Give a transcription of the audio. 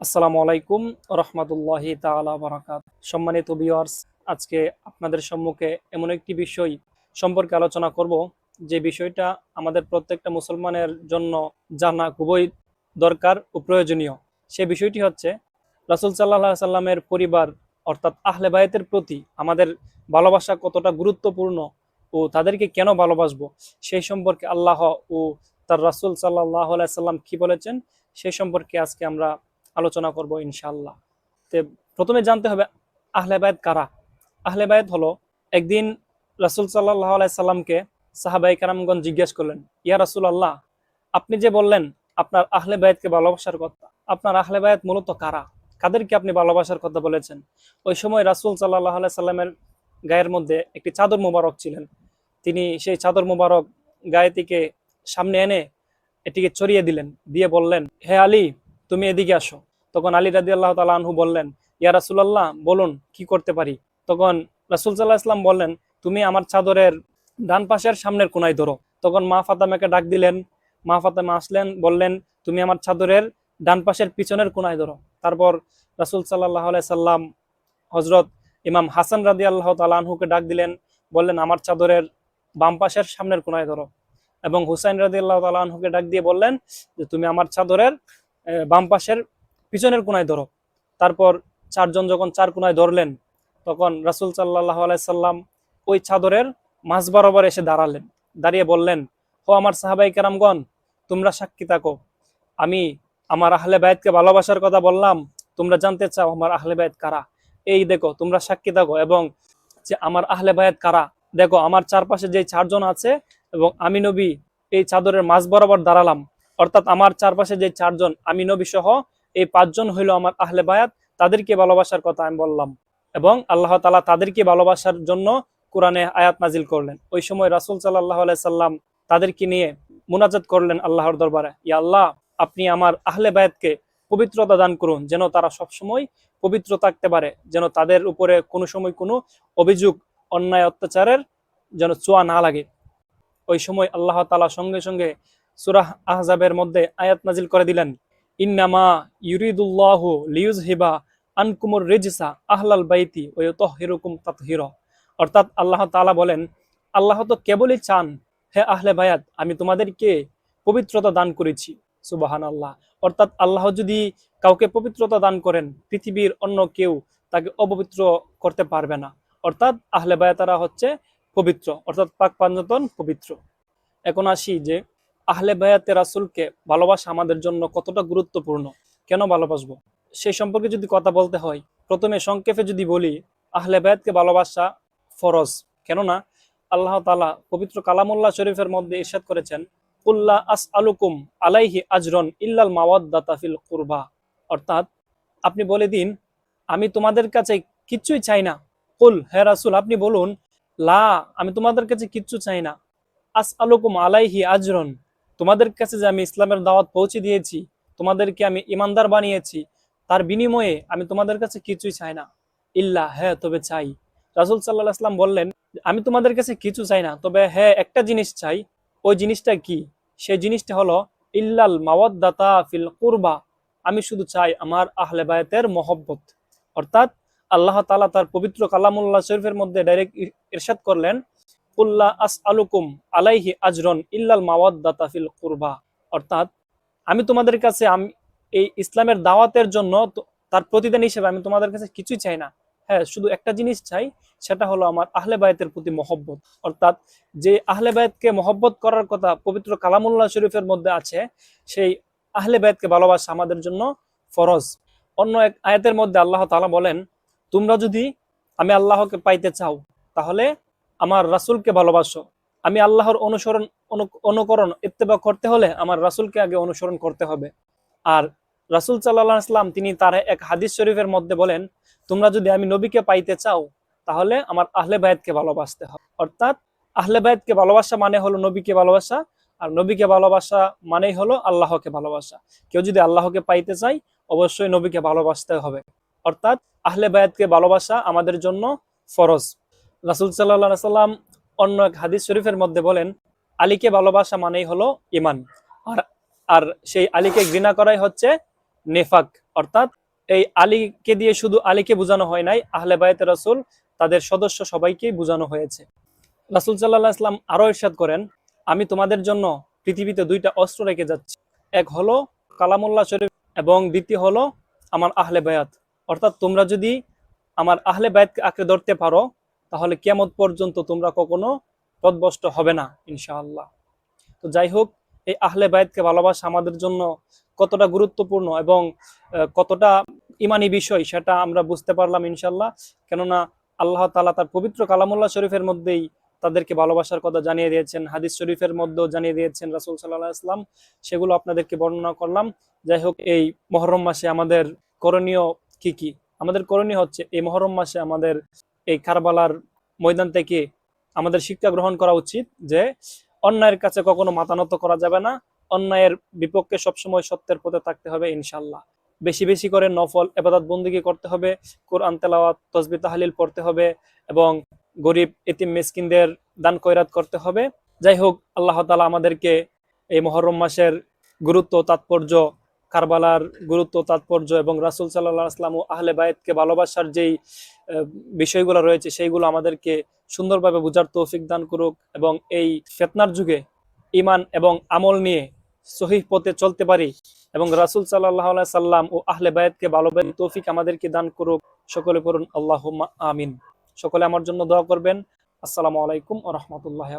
আসসালামু আলাইকুম রহমতুল্লাহি তাআলা বারাকাত। সম্মানিত ভিউয়ার্স আজকে আপনাদের সম্মুখে এমন একটি বিষয় সম্পর্কে আলোচনা করব, যে বিষয়টা আমাদের প্রত্যেকটা মুসলমানের জন্য জানা খুবই দরকার ও প্রয়োজনীয়। সে বিষয়টি হচ্ছে, রাসূল সাল্লাহ সাল্লামের পরিবার, অর্থাৎ আহলে বায়েতের প্রতি আমাদের ভালোবাসা কতটা গুরুত্বপূর্ণ ও তাদেরকে কেন ভালোবাসবো, সেই সম্পর্কে আল্লাহ ও তার রাসূল সাল্লাহ সাল্লাম কি বলেছেন সেই সম্পর্কে আজকে আমরা আলোচনা করব ইনশাল্লাহ তে প্রথমে জানতে হবে আহলে বায়ত কারা? আহলে বায়ত হলো একদিন রাসুল সাল্লাহ আলাইসাল্লামকে সাহাবাই কারামগঞ্জ জিজ্ঞেস করলেন, ইয়া রাসুল আল্লাহ আপনি যে বললেন আপনার আহলে বায়তকে ভালোবাসার কথা, আপনার আহলে বায়ত মূলত কারা? কাদেরকে আপনি ভালোবাসার কথা বলেছেন? ওই সময় রাসুল সাল্লাহ সাল্লামের গায়ের মধ্যে একটি চাদর মুবারক ছিলেন। তিনি সেই চাদর মুবারক গায়ে থেকে সামনে এনে এটিকে চড়িয়ে দিলেন, দিয়ে বললেন, হে আলী তুমি এদিকে আসো। তখন আলী রাদি আল্লাহ তালা আনহু বললেন, ইয়া রাসুলাল্লাহ, বলুন, কি করতে পারি? তখন রাসুল সাল্লাহ ইসলাম বললেন, তুমি আমার চাদরের ডান পাশের সামনের কোনায় ধরো। তখন মা ফাতামাকে ডাক দিলেন। মা ফাতামা আসলেন, বললেন, তুমি আমার চাদরের ডান পাশের পিছনের কোনায় ধরো। তারপর রাসুল সাল্লাহ সাল্লাম হজরত ইমাম হাসান রাদি আল্লাহ তালা আনহুকে ডাক দিলেন, বললেন, আমার চাদরের বাম পাশের সামনের কোনায় ধরো। এবং হুসাইন রাদি আল্লাহ তালা আনহুকে ডাক দিয়ে বললেন যে, তুমি আমার চাদরের বাম পাশের পিছনের কোনায় ধরো। তারপর চারজন যখন চার কোনায় ধরলেন, তখন রাসুল সাল্লাহ আলাইসাল্লাম ওই চাদরের মাঝ বরাবর এসে দাঁড়ালেন। দাঁড়িয়ে বললেন, ও আমার সাহাবাই কেরামগণ, তোমরা সাক্ষী থাকো। আমি আমার আহলে বায়তকে ভালোবাসার কথা বললাম, তোমরা জানতে চাও আমার আহলে বায়ত কারা? এই দেখো, তোমরা সাক্ষী থাকো এবং যে আমার আহলে বায়ত কারা? দেখো, আমার চারপাশে যে চারজন আছে এবং আমি নবী, এই চাদরের মাঝ বরাবর দাঁড়ালাম। অর্থাৎ আমার চারপাশে যে চারজন আমি নবী সহ এই পাঁচজন হইল আমার আহলে বায়াত, তাদেরকে ভালোবাসার কথা আমি বললাম। এবং আল্লাহ তালা তাদেরকে ভালোবাসার জন্য কোরআনে আয়াত নাজিল করলেন। ওই সময় রাসুল সাল্লাহ সাল্লাম তাদেরকে নিয়ে মুনাজাত করলেন আল্লাহর দরবারে। ইয়া আল্লাহ, আপনি আমার আহলে বায়াতকে পবিত্রতা দান করুন, যেন তারা সবসময় পবিত্র থাকতে পারে, যেন তাদের উপরে কোনো সময় কোনো অভিযোগ, অন্যায়, অত্যাচারের যেন চোয়া না লাগে। ওই সময় আল্লাহ তালা সঙ্গে সঙ্গে সুরাহ আহজাবের মধ্যে আয়াত নাজিল করে দিলেন, ইন্নামা ইউরিদুল্লাহ লিউজ হিবা আনকুমুর রেজিসা আহলাল বাইতি ওই তহিরুকুম তাতহির। অর্থাৎ আল্লাহ তাআলা বলেন, আল্লাহ তো কেবলই চান, হে আহলে বায়াত, আমি তোমাদেরকে পবিত্রতা দান করেছি। সুবাহান আল্লাহ অর্থাৎ আল্লাহ যদি কাউকে পবিত্রতা দান করেন, পৃথিবীর অন্য কেউ তাকে অপবিত্র করতে পারবে না। অর্থাৎ আহলে বায়াতারা হচ্ছে পবিত্র, অর্থাৎ পাক পাঞ্জতন পবিত্র। এখন আসি যে আহলে বায়াতে রাসুলকে ভালোবাসা আমাদের জন্য কতটা গুরুত্বপূর্ণ? কেন ভালোবাসবো? সেই সম্পর্কে যদি কথা বলতে হয়, প্রথমে সংক্ষেপে যদি বলি, আহলে বায়াতকে ভালোবাসা ফরজ। কেননা, আল্লাহ তালা পবিত্র কালামুল্লাহ শরীফের মধ্যে ইরশাদ করেছেন উল্লাহ আস আলুকুম আলাইহি আজরন ইল্লাল মাওয়াদ্দাতাফিল কুরবা। অর্থাৎ, আপনি বলে দিন, আমি তোমাদের কাছে কিচ্ছুই চাই না। কুল, হে রাসুল, আপনি বলুন, লা, আমি তোমাদের কাছে কিচ্ছু চাই না। আস আলুকুম আলাইহি আজরন। তোমাদের কাছে যে আমি ইসলামের দাওয়াত পৌঁছে দিয়েছি, তোমাদেরকে আমি ইমানদার বানিয়েছি, তার বিনিময়ে আমি তোমাদের কাছে কিছুই চাই না। ইল্লা হ্যাঁ তবে চাই। রাসুল সাল্লাহ আসলাম বললেন, আমি তোমাদের কাছে কিছু চাই না, তবে হ্যাঁ একটা জিনিস চাই। ওই জিনিসটা কি? সেই জিনিসটা হলো, ইল্লাল মাওয়াদ্দাতা ফিল কুরবা। আমি শুধু চাই আমার আহলে বায়াতের মহব্বত। অর্থাৎ আল্লাহ তাআলা তার পবিত্র কালামুল্লাহ শরীফের মধ্যে ডাইরেক্ট ইরশাদ করলেন উল্লাহ আস আলুকুম আলাইহি আজরন ইল্লাল মাওয়াদ্দাতা ফিল কুরবা। অর্থাৎ আমি তোমাদের কাছে আমি, এই ইসলামের দাওয়াতের জন্য তার প্রতিদান হিসেবে আমি তোমাদের কাছে কিছুই চাই না। হ্যাঁ শুধু একটা জিনিস চাই, সেটা হলো আমার আহলে বায়াতের প্রতি মহব্বত। অর্থাৎ যে আহলে বায়াতকে মহব্বত করার কথা পবিত্র কালামুল্লাহ শরীফের মধ্যে আছে, সেই আহলে বায়াতকে ভালোবাসা আমাদের জন্য ফরজ। অন্য এক আয়াতের মধ্যে আল্লাহ তাআলা বলেন, তোমরা যদি আমি আল্লাহকে পাইতে চাও, তাহলে আমার রাসূলকে ভালোবাসো। আমি আল্লাহর অনুসরণ অনুকরণ, ইত্তেবা করতে হলে আমার রাসূলকে আগে অনুসরণ করতে হবে। আর রাসূল সাল্লাল্লাহু আলাইহি সাল্লাম তিনি তার এক হাদিস শরীফের মধ্যে বলেন, তোমরা যদি আমি নবীকে পাইতে চাও, তাহলে আমার আহলে বায়াতকে ভালোবাসতে হবে। অর্থাৎ আহলে বায়াতকে ভালোবাসা মানে হলো নবীকে ভালোবাসা, আর নবীকে ভালোবাসা মানেই হলো আল্লাহকে ভালোবাসা। কেউ যদি আল্লাহকে পাইতে চায়, অবশ্যই নবীকে ভালোবাসতে হবে। অর্থাৎ আহলে বায়াতকে ভালোবাসা আমাদের জন্য ফরজ। রাসূল আলাইহি সাল্লাম অন্য এক হাদিস শরীফের মধ্যে বলেন, আলীকে ভালোবাসা মানেই হলো ইমান আর আর সেই আলীকে ঘৃণা করাই হচ্ছে নেফাক। অর্থাৎ এই আলীকে দিয়ে শুধু আলীকে বোঝানো হয় নাই, আহলে বায়ত রাসুল, তাদের সদস্য সবাইকেই বোঝানো হয়েছে। রাসুল সাল্লাহ ইসলাম আরও ইরশাদ করেন, আমি তোমাদের জন্য পৃথিবীতে দুইটা অস্ত্র রেখে যাচ্ছি। এক হলো কালামুল্লাহ শরীফ এবং দ্বিতীয় হলো আমার আহলে বায়াত। অর্থাৎ তোমরা যদি আমার আহলে বায়াতকে আঁকড়ে ধরতে পারো তাহলে কেমত পর্যন্ত তোমরা কখনো পদভষ্ট হবে না, ইনশাআল্লাহ। তো যাই হোক এই আহলে বায়াতকে ভালোবাসা আমাদের জন্য কতটা গুরুত্বপূর্ণ এবং কতটা ইমানি বিষয় সেটা আমরা বুঝতে পারলাম ইনশাল্লাহ কেননা আল্লাহ তাআলা তার পবিত্র কালামুল্লাহ শরীফের মধ্যেই তাদেরকে ভালোবাসার কথা জানিয়ে দিয়েছেন, হাদিস শরীফের মধ্যেও জানিয়ে দিয়েছেন রাসুল সাল্লাহ ইসলাম সেগুলো আপনাদেরকে বর্ণনা করলাম। যাই হোক এই মহরম মাসে আমাদের করণীয় কি কি? আমাদের করণীয় হচ্ছে এই মহরম মাসে আমাদের এই কারবালার ময়দান থেকে আমাদের শিক্ষা গ্রহণ করা উচিত যে অন্যায়ের কাছে কখনো মাতানত করা যাবে না, অন্যায়ের বিপক্ষে সবসময় সত্যের পথে থাকতে হবে ইনশাল্লাহ বেশি বেশি করে নফল এবাদত বন্দিগি করতে হবে, কোরআন, তেলাওয়াত, তসবি, তাহলিল পড়তে হবে এবং গরিব, এতিম, মিসকিনদের দান কৈরাত করতে হবে। যাই হোক, আল্লাহ তালা আমাদেরকে এই মহরম মাসের গুরুত্ব তাৎপর্য, কারবালার গুরুত্ব তাৎপর্য এবং রাসুল সাল্লাহ আসলাম ও আহলে বায়েতকে ভালোবাসার যেই বিষয়গুলো রয়েছে, সেইগুলো আমাদেরকে সুন্দরভাবে বোঝার তৌফিক দান করুক এবং এই ফেতনার যুগে ইমান এবং আমল নিয়ে সহিহ পথে চলতে পারি এবং রাসুল সাল্লাহ সাল্লাম ও আহলে বায়াতকে ভালোবাসে তৌফিক আমাদেরকে দান করুক। সকলে পড়ুন আল্লাহ আমিন। সকলে আমার জন্য দোয়া করবেন। আসসালামু আলাইকুম ও রহমতুল্লাহ